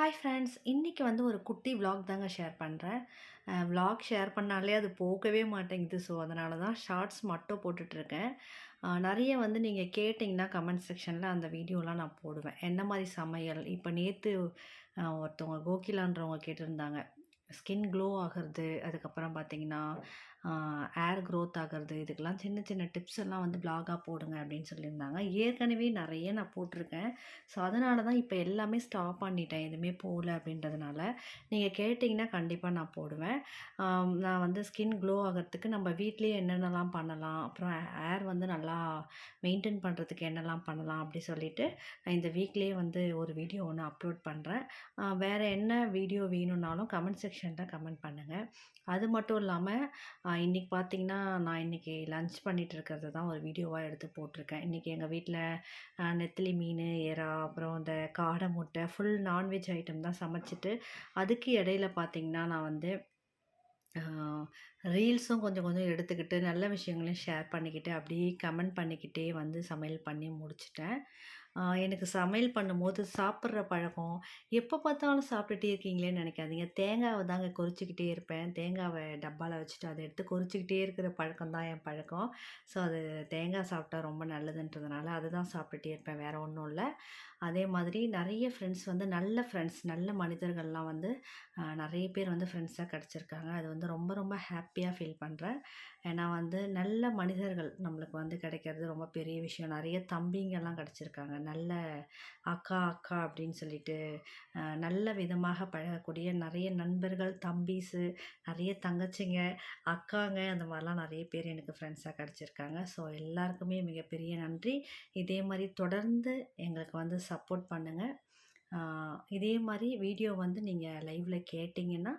Hi friends இன்றைக்கி வந்து ஒரு குட்டி vlog தாங்க ஷேர் பண்ணுறேன் vlog ஷேர் பண்ணாலே அது போகவே மாட்டேங்குது. ஸோ அதனால தான் ஷார்ட்ஸ் மட்டும் போட்டுட்ருக்கேன். நிறைய வந்து நீங்கள் கேட்டிங்கன்னா கமெண்ட் செக்ஷனில் அந்த வீடியோலாம் நான் போடுவேன். என்ன மாதிரி சமையல்? இப்போ நேற்று ஒருத்தவங்க கோகிலான்றவங்க கேட்டிருந்தாங்க. ஸ்கின் க்ளோ ஆகிறது. அதுக்கப்புறம் பார்த்திங்கன்னா ஏர் க்ரோத் ஆகிறது இதுக்கெல்லாம் சின்ன சின்ன டிப்ஸ் எல்லாம் வந்து பிளாகாக போடுங்க அப்படின்னு சொல்லியிருந்தாங்க. ஏற்கனவே நிறைய நான் போட்டிருக்கேன். ஸோ அதனால தான் இப்போ எல்லாமே ஸ்டாப் பண்ணிட்டேன். எதுவுமே போகல அப்படின்றதுனால. நீங்கள் கேட்டிங்கன்னா கண்டிப்பாக நான் போடுவேன். நான் வந்து ஸ்கின் க்ளோ ஆகிறதுக்கு நம்ம வீட்லேயே என்னென்னலாம் பண்ணலாம் அப்புறம் ஏர் வந்து நல்லா மெயின்டைன் பண்ணுறதுக்கு என்னெல்லாம் பண்ணலாம் அப்படி சொல்லிட்டு நான் இந்த வீக்லேயே வந்து ஒரு வீடியோ ஒன்று அப்லோட் பண்ணுறேன் வேறு என்ன வீடியோ வேணும்னாலும் கமெண்ட் செக்ஷனில் கமெண்ட் பண்ணுங்கள் அது மட்டும் இல்லாமல் இன்றைக்கி பார்த்தீங்கன்னா நான் இன்றைக்கி லன்ச் பண்ணிட்டு இருக்கிறது தான் ஒரு வீடியோவாக எடுத்து போட்டிருக்கேன். இன்றைக்கி எங்கள் வீட்டில் நெத்திலி மீன் எறா அப்புறம் இந்த காடை முட்டை ஃபுல் நான்வெஜ் ஐட்டம் தான் சமைச்சிட்டு அதுக்கு இடையில பார்த்தீங்கன்னா நான் வந்து ரீல்ஸும் கொஞ்சம் கொஞ்சம் எடுத்துக்கிட்டு நல்ல விஷயங்களையும் ஷேர் பண்ணிக்கிட்டு அப்படியே கமெண்ட் பண்ணிக்கிட்டே வந்து சமையல் பண்ணி முடிச்சிட்டேன். எனக்கு சமையல் பண்ணும்போது சாப்பிட்ற பழக்கம். எப்போ பார்த்தாலும் சாப்பிட்டுட்டே இருக்கீங்களேன்னு நினைக்காதீங்க. தேங்காவை தாங்க கொறிச்சிக்கிட்டே இருப்பேன். தேங்காவை டப்பாவில் வச்சுட்டு அதை எடுத்து கொறிச்சிக்கிட்டே இருக்கிற பழக்கம் தான் என் பழக்கம். ஸோ அது தேங்காய் சாப்பிட்டா ரொம்ப நல்லதுன்றதுனால அதுதான் சாப்பிட்டுட்டே இருப்பேன். வேறு ஒன்றும் இல்லை. அதே மாதிரி நிறைய ஃப்ரெண்ட்ஸ் வந்து நல்ல ஃப்ரெண்ட்ஸ் நல்ல மனிதர்கள்லாம் வந்து நிறைய பேர் வந்து ஃப்ரெண்ட்ஸாக கிடச்சிருக்காங்க. அது வந்து ரொம்ப ரொம்ப ஹாப்பியாக ஃபீல் பண்ணுறேன் ஏன்னா வந்து நல்ல மனிதர்கள் நம்மளுக்கு வந்து கிடைக்கிறது ரொம்ப பெரிய விஷயம். நிறைய தம்பிங்கெல்லாம் கிடச்சிருக்காங்க. நல்ல அக்கா அக்கா அப்படின்னு சொல்லிட்டு நல்ல விதமாக பழகக்கூடிய நிறைய நண்பர்கள் தம்பிஸு நிறைய தங்கச்சிங்க அக்காங்க அந்த மாதிரிலாம் நிறைய பேர் எனக்கு ஃப்ரெண்ட்ஸாக கிடச்சிருக்காங்க. ஸோ எல்லாருக்குமே மிகப்பெரிய நன்றி. இதே மாதிரி தொடர்ந்து எங்களுக்கு வந்து சப்போர்ட் பண்ணுங்கள் இதே மாதிரி வீடியோ வந்து நீங்கள் லைவில் கேட்டிங்கன்னா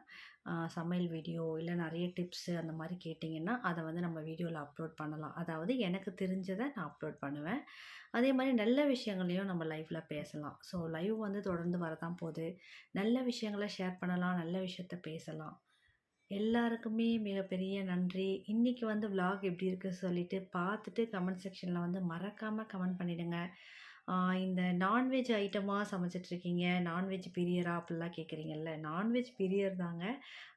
சமையல் வீடியோ இல்லை நிறைய டிப்ஸு அந்த மாதிரி கேட்டிங்கன்னா அதை வந்து நம்ம வீடியோவில் அப்லோட் பண்ணலாம். அதாவது எனக்கு தெரிஞ்சதை நான் அப்லோட் பண்ணுவேன். அதே மாதிரி நல்ல விஷயங்களையும் நம்ம லைஃப்பில் பேசலாம். ஸோ லைவ் வந்து தொடர்ந்து வரதான் போகுது. நல்ல விஷயங்களை ஷேர் பண்ணலாம் நல்ல விஷயத்த பேசலாம். எல்லாருக்குமே மிகப்பெரிய நன்றி. இன்றைக்கி வந்து விலாக் எப்படி இருக்குது சொல்லிட்டு பார்த்துட்டு கமெண்ட் செக்ஷனில் வந்து மறக்காமல் கமெண்ட் பண்ணிவிடுங்க இந்த நான்வெஜ் ஐட்டமாக சமைச்சிட்ருக்கீங்க? நான்வெஜ் பிரியரா? அப்படிலாம் கேட்குறீங்கல்ல. நான்வெஜ் பிரியர் தாங்க.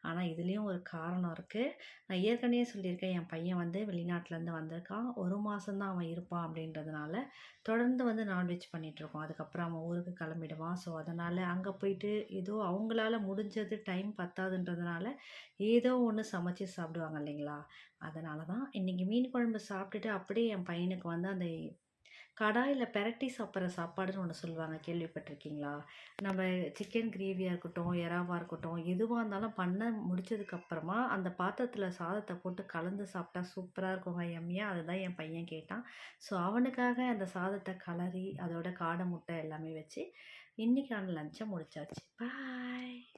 ஆனால் இதுலேயும் ஒரு காரணம் இருக்குது நான் ஏற்கனவே சொல்லியிருக்கேன். என் பையன் வந்து வெளிநாட்டிலேருந்து வந்திருக்கான். ஒரு மாதம்தான் அவன் இருப்பான் அப்படின்றதுனால தொடர்ந்து வந்து நான்வெஜ் பண்ணிகிட்ருக்கோம் அதுக்கப்புறம் அவன் ஊருக்கு கிளம்பிடுவான். ஸோ அதனால் அங்கே போயிட்டு ஏதோ அவங்களால முடிஞ்சது டைம் பத்தாதுன்றதுனால ஏதோ ஒன்று சமைச்சு சாப்பிடுவாங்க இல்லைங்களா? அதனால தான் இன்றைக்கி மீன் குழம்பு சாப்பிட்டுட்டு அப்படியே என் பையனுக்கு வந்து அந்த கடாயில் பெரட்டி சாப்பிட்ற சாப்பாடுன்னு ஒன்று சொல்லுவாங்க. கேள்விப்பட்டிருக்கீங்களா? நம்ம சிக்கன் கிரேவியாக இருக்கட்டும் எறாவாக இருக்கட்டும் எதுவாக இருந்தாலும் பண்ண முடிச்சதுக்கப்புறமா அந்த பாத்திரத்தில் சாதத்தை போட்டு கலந்து சாப்பிட்டா சூப்பராக இருக்குங்க எம்மியாக அதுதான் என் பையன் கேட்டான். ஸோ அவனுக்காக அந்த சாதத்தை கலரி அதோட காடை முட்டை எல்லாமே வச்சு இன்றைக்கான லஞ்சை முடிச்சாச்சு. பாய்